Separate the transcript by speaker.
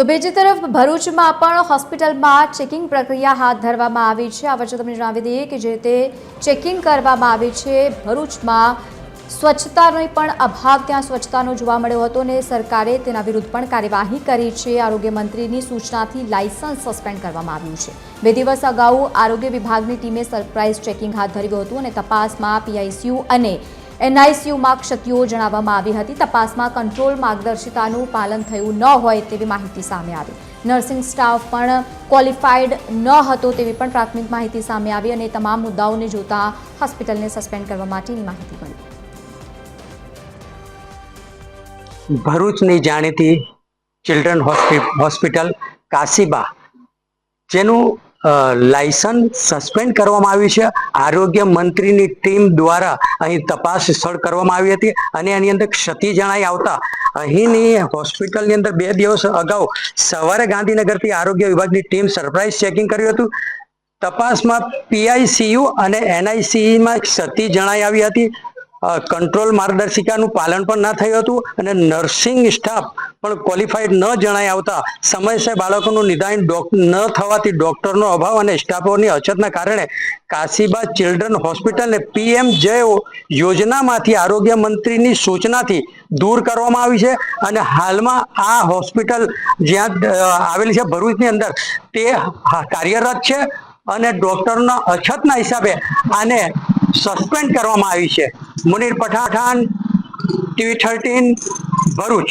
Speaker 1: તો બીજી તરફ ભરૂચમાં પણ હોસ્પિટલમાં ચેકિંગ પ્રક્રિયા હાથ ધરવામાં આવી છે. આ વચ્ચે તમને જણાવી દઈએ કે જે તે ચેકિંગ કરવામાં આવી છે, ભરૂચમાં સ્વચ્છતાનો પણ અભાવ, ત્યાં સ્વચ્છતાનો જોવા મળ્યો હતો અને સરકારે તેના વિરુદ્ધ પણ કાર્યવાહી કરી છે. આરોગ્ય મંત્રીની સૂચનાથી લાયસન્સ સસ્પેન્ડ કરવામાં આવ્યું છે. બે દિવસ અગાઉ આરોગ્ય વિભાગની ટીમે સરપ્રાઇઝ ચેકિંગ હાથ ધર્યું હતું અને તપાસમાં પીઆઈસીયુ અને એનઆઈસીયુમાં ક્ષતિઓ જણાવવામાં આવી હતી. તપાસમાં કંટ્રોલ માર્ગદર્શિકાનું પાલન થયું ન હોય તેવી માહિતી સામે આવી. નર્સિંગ સ્ટાફ પણ ક્વોલિફાઈડ ન હતો તેવી પણ પ્રાથમિક માહિતી સામે આવી અને તમામ મુદ્દાઓને જોતા હોસ્પિટલને સસ્પેન્ડ કરવા માટેની માહિતી મળી.
Speaker 2: ભરૂચની જાણીતી ચિલ્ડ્રન હોસ્પિટલ કાશીબા, જેનું લાયસન્સ સસ્પેન્ડ કરવામાં આવ્યું છે. આરોગ્ય મંત્રીની ટીમ દ્વારા અહીં તપાસ સ્થળ કરવામાં આવી હતી અને એની અંદર ક્ષતિ જણાઈ આવતા અહીંની હોસ્પિટલની અંદર બે દિવસ અગાઉ સવારે ગાંધીનગરથી આરોગ્ય વિભાગની ટીમ સરપ્રાઇઝ ચેકિંગ કર્યું હતું. તપાસમાં પીઆઈસીયુ અને એનઆઈસીમાં ક્ષતિ જણાઈ આવી હતી. કંટ્રોલ માર્ગદર્શિકાનું પાલન પણ ના થયું હતું અને નર્સિંગ સ્ટાફ પણ ક્વોલિફાઈડ ન જણાય આવતા સમયસર બાળકોનું નિદાન ન થવાથી ડોક્ટરનો અભાવ અને સ્ટાફોની અછતના કારણે કાશીબા ચિલ્ડ્રન હોસ્પિટલને પીએમ જય યોજનામાંથી આરોગ્ય મંત્રીની સૂચનાથી દૂર કરવામાં આવી છે અને હાલમાં આ હોસ્પિટલ જ્યાં આવેલી છે ભરૂચની અંદર તે કાર્યરત છે અને ડોક્ટરના અછતના હિસાબે આને સસ્પેન્ડ કરવામાં આવી છે. Munir Pathan TV thirteen Bharuch.